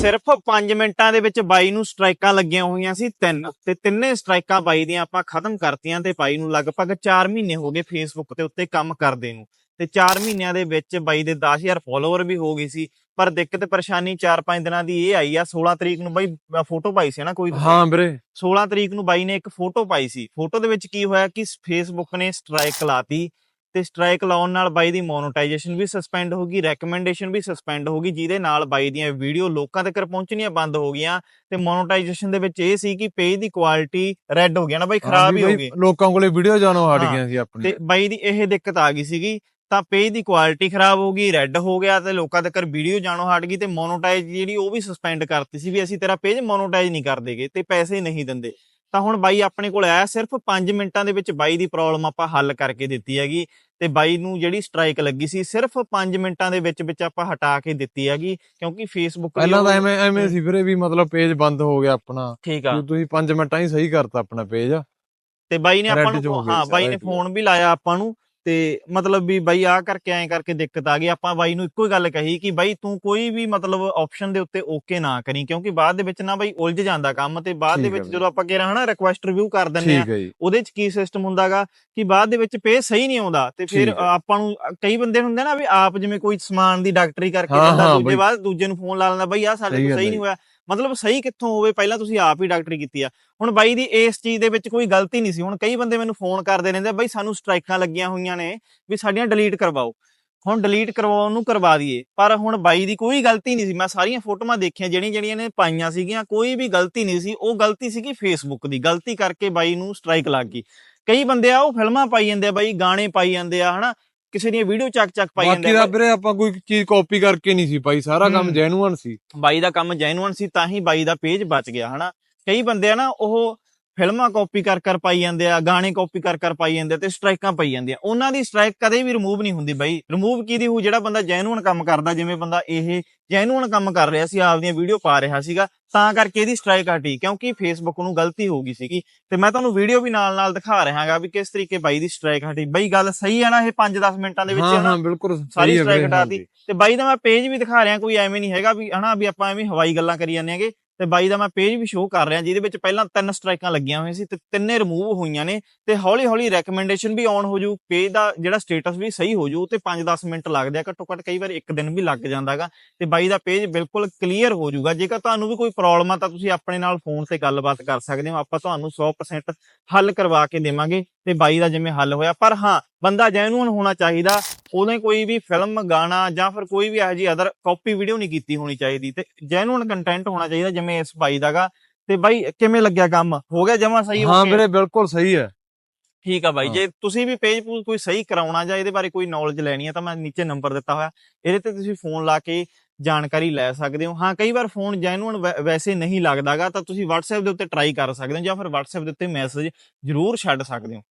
ਸਿਰਫ 5 ਮਿੰਟਾਂ ਦੇ ਵਿੱਚ ਬਾਈ ਨੂੰ ਸਟ੍ਰਾਈਕਾਂ ਲੱਗੀਆਂ ਹੋਈਆਂ ਸੀ ਤਿੰਨ। ਤੇ ਤਿੰਨੇ ਸਟ੍ਰਾਈਕਾਂ ਬਾਈ ਦੀਆਂ ਆਪਾਂ ਖਤਮ ਕਰਤੀਆਂ ਤੇ ਬਾਈ ਨੂੰ ਲਗਭਗ 4 ਮਹੀਨੇ ਹੋ ਗਏ ਫੇਸਬੁੱਕ ਤੇ ਉੱਤੇ ਕੰਮ ਕਰਦੇ ਨੂੰ। ਤੇ 4 ਮਹੀਨਿਆਂ ਦੇ ਵਿੱਚ ਬਾਈ ਦੇ 10000 ਫਾਲੋਅਰ ਵੀ ਹੋ ਗਈ ਸੀ। ਪਰ ਦਿੱਕਤ ਪਰੇਸ਼ਾਨੀ 4-5 ਦਿਨਾਂ ਦੀ ਇਹ ਆਈ ਆ 16 ਤਰੀਕ ਨੂੰ ਬਾਈ ਫੋਟੋ ਪਾਈ ਸੀ ਨਾ ਕੋਈ? ਹਾਂ ਵੀਰੇ। 16 ਤਰੀਕ ਨੂੰ ਬਾਈ ਨੇ ਇੱਕ ਫੋਟੋ ਪਾਈ ਸੀ। ਫੋਟੋ ਦੇ ਵਿੱਚ ਕੀ ਹੋਇਆ ਕਿ ਫੇਸਬੁੱਕ ਨੇ ਸਟ੍ਰਾਈਕ ਲਾਤੀ। ਤੇ ਸਟ੍ਰਾਈਕ ਲਾਉਣ ਨਾਲ ਬਾਈ ਦੀ ਮੋਨੇਟਾਈਜੇਸ਼ਨ ਵੀ ਸਸਪੈਂਡ ਹੋ ਗਈ ਰეკਮੈਂਡੇਸ਼ਨ ਵੀ ਸਸਪੈਂਡ ਹੋ ਗਈ ਜਿਹਦੇ ਨਾਲ ਬਾਈ ਦੀਆਂ ਵੀਡੀਓ ਲੋਕਾਂ ਤੱਕ ਪਹੁੰਚਣੀਆਂ ਬੰਦ ਹੋ ਗਈਆਂ ਤੇ ਮੋਨੇਟਾਈਜੇਸ਼ਨ ਦੇ ਵਿੱਚ ਇਹ ਸੀ ਕਿ ਪੇਜ ਦੀ ਕੁਆਲਿਟੀ ਰੈੱਡ ਹੋ ਗਿਆ ਨਾ ਬਾਈ ਖਰਾਬ ਹੀ ਹੋ ਗਈ। ਲੋਕਾਂ ਕੋਲੇ ਵੀਡੀਓ ਜਾਣੋ ਹਟ ਗਈਆਂ ਸੀ ਆਪਣੀ ਤੇ ਬਾਈ ਦੀ ਇਹ ਦਿੱਕਤ ਆ ਗਈ ਸੀਗੀ ਤਾਂ ਪੇਜ ਦੀ ਕੁਆਲਿਟੀ ਖਰਾਬ ਹੋ ਗਈ ਰੈੱਡ ਹੋ ਗਿਆ ਤੇ ਲੋਕਾਂ ਤੱਕ ਵੀਡੀਓ ਜਾਣੋ ਹਟ ਗਈ ਤੇ ਮੋਨੋਟਾਈਜ਼ ਜਿਹੜੀ ਉਹ ਵੀ ਸਸਪੈਂਡ ਕਰਤੀ ਸੀ ਵੀ ਅਸੀਂ ਤੇਰਾ ਪੇਜ ਮੋਨੋਟਾਈਜ਼ ਨਹੀਂ ਕਰ ਦੇਗੇ ਤੇ ਪੈਸੇ ਨਹੀਂ ਦਿੰਦੇ। ਤਾਂ ਹੁਣ ਬਾਈ ਆਪਣੇ ਕੋਲ ਆਇਆ ਸਿਰਫ 5 ਮਿੰਟਾਂ ਦੇ ਵਿੱਚ ਬਾਈ ਦੀ ਪ੍ਰੋਬਲਮ ਆਪਾਂ ਹੱਲ ਕਰਕੇ ਦਿੱਤੀ ਹੈਗੀ ਤੇ ਬਾਈ ਨੂੰ ਜਿਹੜੀ ਸਟ੍ਰਾਈਕ ਲੱਗੀ ਸੀ ਸਿਰਫ 5 ਮਿੰਟਾਂ ਦੇ ਵਿੱਚ ਵਿੱਚ ਆਪਾਂ ਹਟਾ ਕੇ ਦਿੱਤੀ ਹੈਗੀ ਕਿਉਂਕਿ ਫੇਸਬੁੱਕ ਪਹਿਲਾਂ ਤਾਂ ਐਵੇਂ ਐਵੇਂ ਸੀ ਵੀਰੇ ਵੀ ਮਤਲਬ ਪੇਜ ਬੰਦ ਹੋ ਗਿਆ ਆਪਣਾ। ਠੀਕ ਆ। ਤੁਸੀਂ 5 ਮਿੰਟਾਂ ਹੀ ਸਹੀ ਕਰਤਾ ਆਪਣਾ ਪੇਜ ਤੇ ਬਾਈ ਨੇ ਆਪਾਂ ਨੂੰ ਹਾਂ ਬਾਈ ਨੇ। ਫੋਨ ਵੀ ਲਾਇਆ ਆਪਾਂ ਨੂੰ। ਤੇ ਮਤਲਬ ਵੀ ਬਾਈ ਆ ਕਰਕੇ ਐਂ ਕਰਕੇ ਦਿੱਕਤ ਆ ਗਈ ਆਪਾਂ ਬਾਈ ਨੂੰ ਇੱਕੋ ਹੀ ਗੱਲ ਕਹੀ ਕਿ ਬਾਈ ਤੂੰ ਕੋਈ ਵੀ ਮਤਲਬ ਆਪਸ਼ਨ ਦੇ ਉੱਤੇ ਓਕੇ ਨਾ ਕਰੀ ਕਿਉਂਕਿ ਬਾਅਦ ਦੇ ਵਿੱਚ ਨਾ ਬਾਈ ਉਲਝ ਜਾਂਦਾ ਕੰਮ ਤੇ ਬਾਅਦ ਦੇ ਵਿੱਚ। ਜਦੋਂ ਆਪਾਂ ਕਿਹਾ ਹਨਾ ਰਿਕੁਐਸਟ ਰਿਵਿਊ ਕਰ ਦਿੰਦੇ ਆ ਉਹਦੇ ਚ ਕੀ ਸਿਸਟਮ ਹੁੰਦਾਗਾ ਕਿ ਬਾਅਦ ਦੇ ਵਿੱਚ ਪੇ ਸਹੀ ਨਹੀਂ ਆਉਂਦਾ ਤੇ ਫਿਰ। ਆਪਾਂ ਨੂੰ ਕਈ ਬੰਦੇ ਹੁੰਦੇ ਨਾ ਵੀ ਆਪ ਜਿਵੇਂ ਕੋਈ ਸਮਾਨ ਦੀ ਡਾਕਟਰੀ ਕਰਕੇ ਦਿੰਦਾ ਦੂਜੇ। ਬਾਅਦ ਦੂਜੇ ਨੂੰ ਫੋਨ ਲਾ ਲੈਂਦਾ ਬਾਈ ਆ ਸਾਡੇ ਗੱਲ ਸਹੀ। ਨਹੀਂ ਹੋਇਆ ਮਤਲਬ ਸਹੀ ਕਿੱਥੋਂ ਹੋਵੇ ਪਹਿਲਾਂ ਤੁਸੀਂ ਆਪ ਹੀ ਡਾਕਟਰੀ ਕੀਤੀ ਆ। ਹੁਣ ਬਾਈ ਦੀ ਇਸ ਚੀਜ਼ ਦੇ ਵਿੱਚ ਕੋਈ ਗਲਤੀ ਨਹੀਂ ਸੀ। ਹੁਣ ਕਈ ਬੰਦੇ ਮੈਨੂੰ ਫੋਨ ਕਰਦੇ ਰਹਿੰਦੇ ਆ, ਬਾਈ ਸਾਨੂੰ ਸਟ੍ਰਾਈਕਾਂ ਲੱਗੀਆਂ ਹੋਈਆਂ ਨੇ ਵੀ ਸਾਡੀਆਂ ਡਿਲੀਟ ਕਰਵਾਓ। ਹੁਣ ਡਿਲੀਟ ਕਰਵਾਉਣ ਨੂੰ ਕਰਵਾ ਦਈਏ। ਪਰ ਹੁਣ ਬਾਈ ਦੀ ਕੋਈ ਗਲਤੀ ਨਹੀਂ ਸੀ। ਮੈਂ ਸਾਰੀਆਂ ਫੋਟੋਆਂ ਦੇਖੀਆਂ ਜਿਹੜੀਆਂ ਜਿਹੜੀਆਂ ਨੇ ਪਾਈਆਂ ਸੀਗੀਆਂ ਕੋਈ ਵੀ ਗਲਤੀ ਨਹੀਂ ਸੀ। ਉਹ ਗਲਤੀ ਸੀਗੀ ਫੇਸਬੁੱਕ ਦੀ। ਗਲਤੀ ਕਰਕੇ ਬਾਈ ਨੂੰ ਸਟ੍ਰਾਈਕ ਲੱਗ ਗਈ। ਕਈ ਬੰਦੇ ਆ ਉਹ ਫਿਲਮਾਂ ਪਾਈ ਜਾਂਦੇ ਆ ਬਾਈ ਗਾਣੇ ਪਾਈ ਜਾਂਦੇ ਆ ਹਨਾ? ਕਿਸੇ ਦੀਆਂ ਵੀਡੀਓ ਚੱਕ ਚੱਕ ਪਾਈ ਬਾਕੀ ਜਾਂਦੇ ਦਾ ਆ ਵੀਰੇ ਆਪਾਂ ਕੋਈ ਚੀਜ਼ ਕਾਪੀ ਕਰਕੇ ਨਹੀਂ ਸੀ ਪਾਈ ਸਾਰਾ ਕੰਮ। ਜੈਨੂਅਨ ਸੀ। ਬਾਈ ਦਾ ਕੰਮ ਜੈਨੂਅਨ ਸੀ ਤਾਂ ਹੀ ਬਾਈ ਦਾ ਪੇਜ ਬਚ ਗਿਆ ਹਨਾ? ਕਈ ਬੰਦੇ ਆ ਨਾ ਉਹ ਫਿਲਮਾਂ ਕਾਪੀ ਕਰ ਕਰ ਪਾਈ ਜਾਂਦੇ ਆ ਗਾਣੇ ਕਾਪੀ ਕਰ ਕਰ ਪਾਈ ਜਾਂਦੇ ਤੇ ਸਟ੍ਰਾਈਕਾਂ ਪਾਈ ਜਾਂਦੀਆਂ। ਉਹਨਾਂ ਦੀ ਸਟ੍ਰਾਈਕ ਕਦੇ ਵੀ ਰਿਮੂਵ ਨਹੀਂ ਹੁੰਦੀ ਬਾਈ। ਰਿਮੂਵ ਕਿਹਦੀ ਹੋ ਜਿਹੜਾ ਬੰਦਾ ਜੈਨੂਅਨ ਕੰਮ ਕਰਦਾ ਜਿਵੇਂ ਬੰਦਾ ਇਹ ਜੈਨੂਅਨ ਕੰਮ ਕਰ ਰਿਹਾ ਸੀ ਆਪਦੀਆਂ ਵੀਡੀਓ ਪਾ ਰਿਹਾ ਸੀਗਾ ਤਾਂ ਕਰਕੇ ਇਹਦੀ ਸਟ੍ਰਾਈਕ ਹਟੀ ਕਿਉਂਕਿ ਫੇਸਬੁੱਕ ਨੂੰ ਗਲਤੀ ਹੋ ਗਈ ਸੀਗੀ। ਤੇ ਮੈਂ ਤੁਹਾਨੂੰ ਵੀਡੀਓ ਵੀ ਨਾਲ ਨਾਲ ਦਿਖਾ ਰਿਹਾਗਾ ਵੀ ਕਿਸ ਤਰੀਕੇ ਬਾਈ ਦੀ ਸਟ੍ਰਾਈਕ ਹਟੀ ਬਾਈ ਗੱਲ ਸਹੀ ਹੈ ਨਾ ਇਹ 5-10 ਮਿੰਟਾਂ ਦੇ ਵਿੱਚ ਹਾਂ ਹਾਂ ਬਿਲਕੁਲ ਸਾਰੀ ਸਟ੍ਰਾਈਕ ਹਟਾਤੀ। ਤੇ ਬਾਈ ਦਾ ਮੈਂ ਪੇਜ ਵੀ ਦਿਖਾ ਰਿਹਾ ਕੋਈ ਐਵੇਂ ਨਹੀਂ ਹੈਗਾ ਵੀ ਹਨਾ ਵੀ ਆਪਾਂ ਐਵੇਂ ਹਵਾਈ ਗੱਲਾਂ ਕਰੀ ਜਾਂਦੇ ਹੈਗੇ। ਤੇ ਬਾਈ ਦਾ ਮੈਂ ਪੇਜ ਵੀ ਸ਼ੋਅ ਕਰ ਰਿਹਾ, ਜਿਹਦੇ ਵਿੱਚ ਪਹਿਲਾਂ ਤਿੰਨ ਸਟ੍ਰਾਈਕਾਂ ਲੱਗੀਆਂ ਹੋਈਆਂ ਸੀ ਤੇ ਤਿੰਨੇ ਰਿਮੂਵ ਹੋਈਆਂ ਨੇ ਤੇ ਹੌਲੀ ਹੌਲੀ ਰეკਮੈਂਡੇਸ਼ਨ ਵੀ ਆਨ ਹੋ ਜੂ ਪੇਜ ਦਾ ਜਿਹੜਾ ਸਟੇਟਸ ਵੀ ਸਹੀ ਹੋ ਜੂ ਤੇ 5-10 ਮਿੰਟ ਲੱਗਦੇ ਆ ਘੱਟੋ ਘੱਟ ਕਈ ਵਾਰ ਇੱਕ ਦਿਨ ਵੀ ਲੱਗ ਜਾਂਦਾਗਾ ਤੇ ਬਾਈ ਦਾ ਪੇਜ ਬਿਲਕੁਲ ਕਲੀਅਰ ਹੋ ਜੂਗਾ ਜੇਕਰ ਤੁਹਾਨੂੰ ਵੀ ਕੋਈ ਪ੍ਰੋਬਲਮ ਆ ਤਾਂ ਤੁਸੀਂ ਆਪਣੇ ਨਾਲ ਫੋਨ ਤੇ ਗੱਲਬਾਤ ਕਰ ਸਕਦੇ ਹੋ, ਆਪਾਂ ਤੁਹਾਨੂੰ 100% ਹੱਲ ਕਰਵਾ ਕੇ ਦੇਵਾਂਗੇ ਤੇ ਬਾਈ ਦਾ ਜਿਵੇਂ ਹੱਲ ਹੋਇਆ। ਪਰ ਹਾਂ, ਬੰਦਾ ਜੈਨੂਨ ਹੋਣਾ ਚਾਹੀਦਾ ਉਹਨੇ ਕੋਈ ਵੀ ਫਿਲਮ ਗਾਣਾ ਜਾਂ ਫਿਰ ਕੋਈ ਵੀ ਇਹੋ ਜਿਹੀ ਅਦਰ ਕਾਪੀ ਵੀਡੀਓ ਨਹੀਂ ਕੀਤੀ ਹੋਣੀ ਚਾਹੀਦੀ ਤੇ ਜੈਨੂਅਨ ਕੰਟੈਂਟ ਹੋਣਾ ਚਾਹੀਦਾ ਜਿਵੇਂ ਇਸ ਬਾਈ ਦਾਗਾ। ਤੇ ਬਾਈ ਕਿਵੇਂ ਲੱਗਿਆ ਕੰਮ? ਹੋ ਗਿਆ ਜਮਾ ਸਹੀ ਹਾਂ? ਵੀਰੇ ਬਿਲਕੁਲ ਸਹੀ ਹੈ। ਠੀਕ ਆ ਬਾਈ। ਜੇ ਤੁਸੀਂ ਵੀ ਪੇਜ ਪੂਜ ਕੋਈ ਸਹੀ ਕਰਾਉਣਾ ਜਾਂ ਇਹਦੇ ਬਾਰੇ ਕੋਈ ਨੌਲੇਜ ਲੈਣੀ ਹੈ ਤਾਂ ਮੈਂ ਨੀਚੇ ਨੰਬਰ ਦਿੱਤਾ ਹੋਇਆ। ਇਹਦੇ ਤੇ ਤੁਸੀਂ ਫੋਨ ਲਾ ਕੇ ਜਾਣਕਾਰੀ ਲੈ ਸਕਦੇ ਹੋ। ਹਾਂ ਕਈ ਵਾਰ ਫੋਨ ਜੈਨੂਅਨ ਵੈਸੇ ਨਹੀਂ ਲੱਗਦਾਗਾ ਤਾਂ ਤੁਸੀਂ WhatsApp ਦੇ ਉੱਤੇ ਟਰਾਈ ਕਰ ਸਕਦੇ ਹੋ ਜਾਂ ਫਿਰ WhatsApp ਦੇ ਉੱਤੇ ਮੈਸੇਜ ਜ਼ਰੂਰ ਛੱਡ ਸਕਦੇ ਹੋ।